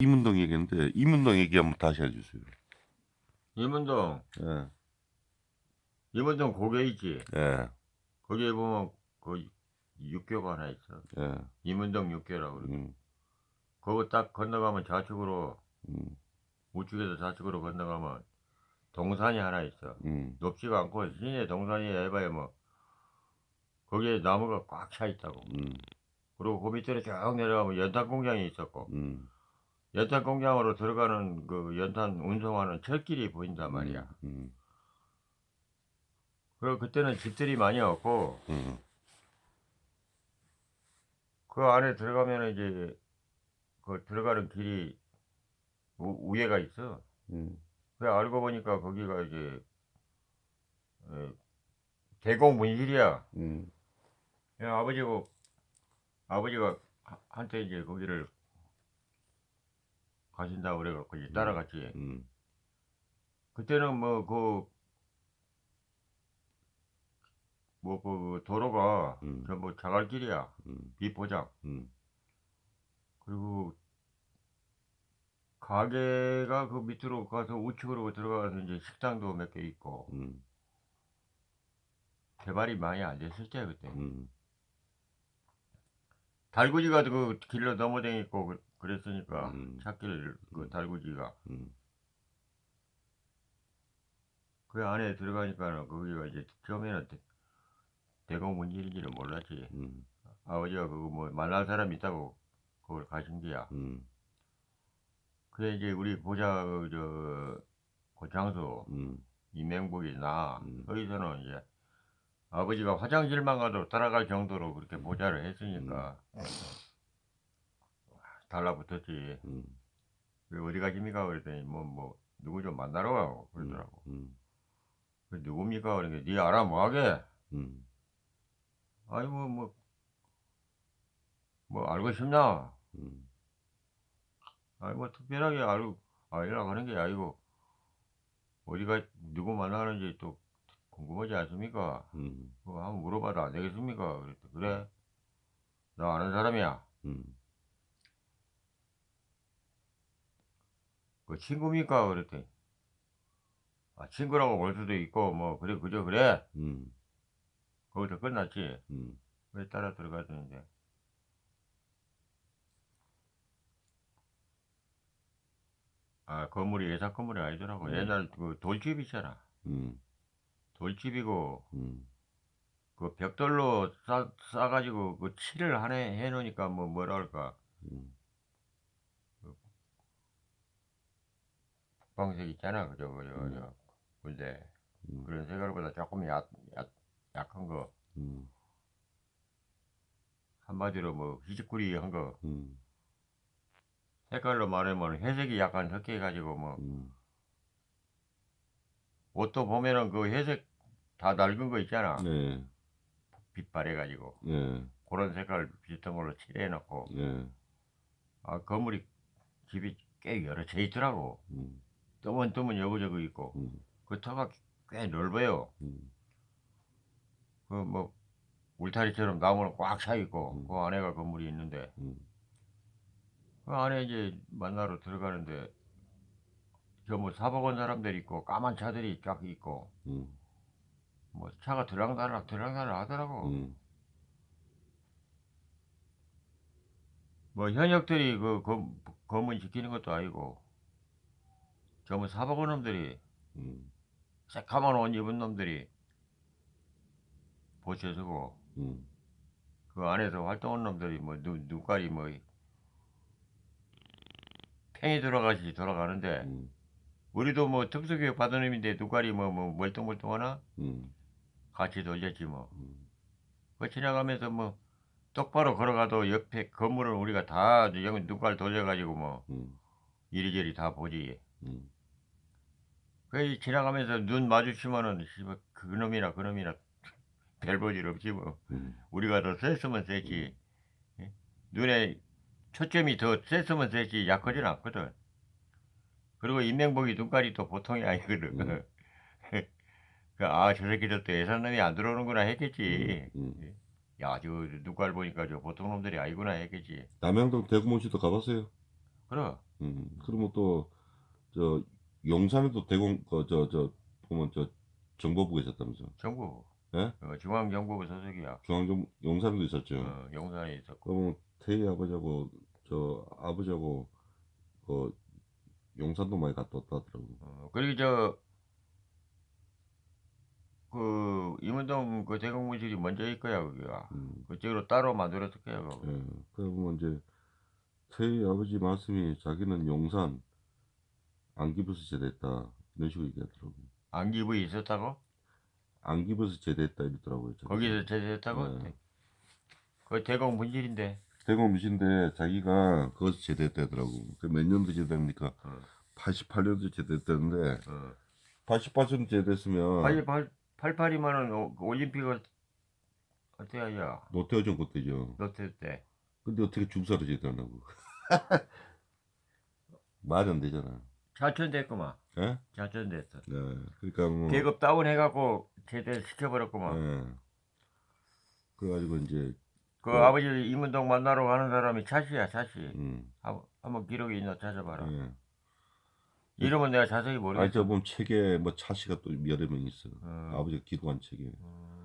이문동 얘기했는데 이문동 얘기 한번 다시 해주세요. 이문동. 예, 이문동 고개 있지? 예, 거기에 보면 그 육교가 하나 있어. 예, 이문동 육교라고 그래 음, 그거 딱 건너가면 좌측으로 음, 우측에서 좌측으로 건너가면 동산이 하나 있어. 음, 높지가 않고 시내 동산이 해봐야 뭐 거기에 나무가 꽉 차 있다고. 음, 그리고 그 밑으로 쭉 내려가면 연탄 공장이 있었고. 음, 연탄 공장으로 들어가는 그 연탄 운송하는 철길이 보인단 말이야. 음, 그리고 그때는 집들이 많이 없고 음, 그 안에 들어가면 이제 그 들어가는 길이 우, 위에가 있어. 음, 그 알고 보니까 거기가 이제 에, 대공 문실이야. 음, 야, 아버지가 한때 이제 거기를 가신다고 그래갖고 이제 따라갔지. 음, 그때는 뭐 그 뭐 그 도로가 음. 전부 자갈길이야. 음, 비포장. 음, 그리고 가게가 그 밑으로 가서 우측으로 들어가서 이제 식당도 몇 개 있고 음, 개발이 많이 안 됐을 때 그때 음, 달구지가 그 길로 넘어다니고 그- 그랬으니까 음. 찾길 그 달구지가. 음, 그 안에 들어가니까는 거기가 이제 처음에는 대- 대공 문질인지는 몰랐지. 음, 아버지가 그거 뭐 만날 사람 있다고 그걸 가신 게야. 음, 그래 이제 우리 보자 그저그 장소 음, 이명복이 나 음. 거기서는 이제 아버지가 화장실만 가도 따라갈 정도로 그렇게 보자를 했으니까 달라붙었지. 음, 왜 어디 가십니까? 그랬더니 뭐 뭐 누구 좀 만나러 가고 그러더라고. 음, 그 누굽니까? 그러니까 네 알아 뭐하게? 음, 아니 뭐 뭐 뭐 알고 싶나? 음, 아니 뭐 특별하게 알고 알려고 하는 게 아니고 어디가 누구 만나는지 또 궁금하지 않습니까? 음, 그거 한번 물어봐도 안 되겠습니까? 그랬더니 그래. 나 아는 사람이야. 음, 그 친구입니까? 그랬더니 아, 친구라고 볼 수도 있고 뭐 그래 그저 그래. 음, 거기서 끝났지. 음, 왜 따라 들어갔는데 아 건물이 예사 건물이 아니더라고. 음. 옛날 그 돌집 있잖아. 음, 돌집이고 음, 그 벽돌로 싸 싸가지고 그 칠을 하네 해놓으니까 뭐 뭐라 할까 음, 방색 있잖아. 그저 그저 음. 저 근데 음, 그런 색깔보다 조금 약, 약 약한 거. 음, 한마디로 뭐 희죽구리 한 거. 음, 색깔로 말하면 회색이 약간 섞여 가지고 뭐 음, 옷도 보면은 그 회색 다 낡은 거 있잖아. 네, 빛발해 가지고. 네, 그런 색깔 비슷한 걸로 칠해 놓고. 네, 아 건물이 집이 꽤 여러 채 있더라고. 음, 뜨문뜨문 여기저기 있고 음, 그 터가 꽤 넓어요. 음, 그뭐 울타리처럼 나무는 꽉차 있고 음. 그 안에가 건물이 있는데 음, 그 안에 이제 만나러 들어가는데 저뭐 사복 온 사람들 있고 까만 차들이 쫙 있고 음, 뭐 차가 들랑달랑 들랑달랑 하더라고. 음, 뭐 현역들이 그 검, 검은 지키는 것도 아니고 저뭐 사복 온 놈들이 음, 새까만 옷 입은 놈들이 보채 서고 음, 그 안에서 활동한 놈들이 뭐 눈, 눈깔이 뭐 팽이 돌아가시 돌아가는데 음, 우리도 뭐 특수교육 받은 놈인데 눈깔이 뭐, 뭐 멀뚱멀뚱하나? 음, 같이 돌렸지 뭐. 음, 그 지나가면서 뭐 똑바로 걸어가도 옆에 건물은 우리가 다 여기 눈깔 돌려가지고 뭐 음, 이리저리 다 보지. 음, 그 지나가면서 눈 마주치면은 씨발 그놈이나 그놈이나 별볼일 없지 뭐. 음, 우리가 더 셌으면 셌지. 예? 눈에 초점이 더 셌으면 셌지 약하진 않거든. 그리고 인명복이 눈깔이 또 보통이 아니거든. 음. 그, 아, 저 새끼들 또 예산놈이 안 들어오는구나 했겠지. 음, 음. 야, 저 눈깔 보니까 저 보통 놈들이 아니구나 했겠지. 남양동 대구모시도 가봤어요? 그래. 음, 그러면 또, 저, 용산에도 대공, 그, 저, 저, 보면 저, 정보부가 있었다면서. 정부 예? 어, 중앙정보부 소속이야. 중앙정, 용산에도 있었죠. 어, 용산에 있었고. 그러면 태희 아버지하고, 저, 아버지하고, 그, 용산도 많이 갔다 왔다 하더라고. 어, 그리고 저, 그, 이문동 그 대공무실이 먼저일 거야, 거기가. 음, 그쪽으로 따로 만들었을 거야, 그거. 예. 그러면 이제, 태희 아버지 말씀이 자기는 용산, 안 기부서 제대했다. 이런 식으로 얘기하더라고. 안기부에 있었다고? 안 기부서 제대했다 이러더라고요. 자기가. 거기서 제대했다고? 네. 그 대공문실인데. 대검이신데 자기가 그것을 제대했다더라고. 그 몇 년도 제대합니까? 어. 88년도 제대했다는데 어. 88년 제대했으면 88, 88이면은 올림픽을 어떻게 하냐? 노태우전 그때죠. 롯데 때. 근데 어떻게 중사로 제대하냐고. 말이 안 되잖아. 자천됐구만. 예? 자천됐어. 네. 그러니까 뭐. 계급 다운해갖고 제대 시켜버렸구만. 예. 그래가지고 이제 그 어. 아버지 이문동 만나러 가는 사람이 차시야, 차시. 음. 한- 한번 기록이 있나 찾아봐라. 예. 이름은 내가 자세히 아니 모르겠어. 저 보면 책에 뭐 차씨가 또 여러 명 있어. 어. 아버지가 기도한 책에. 어.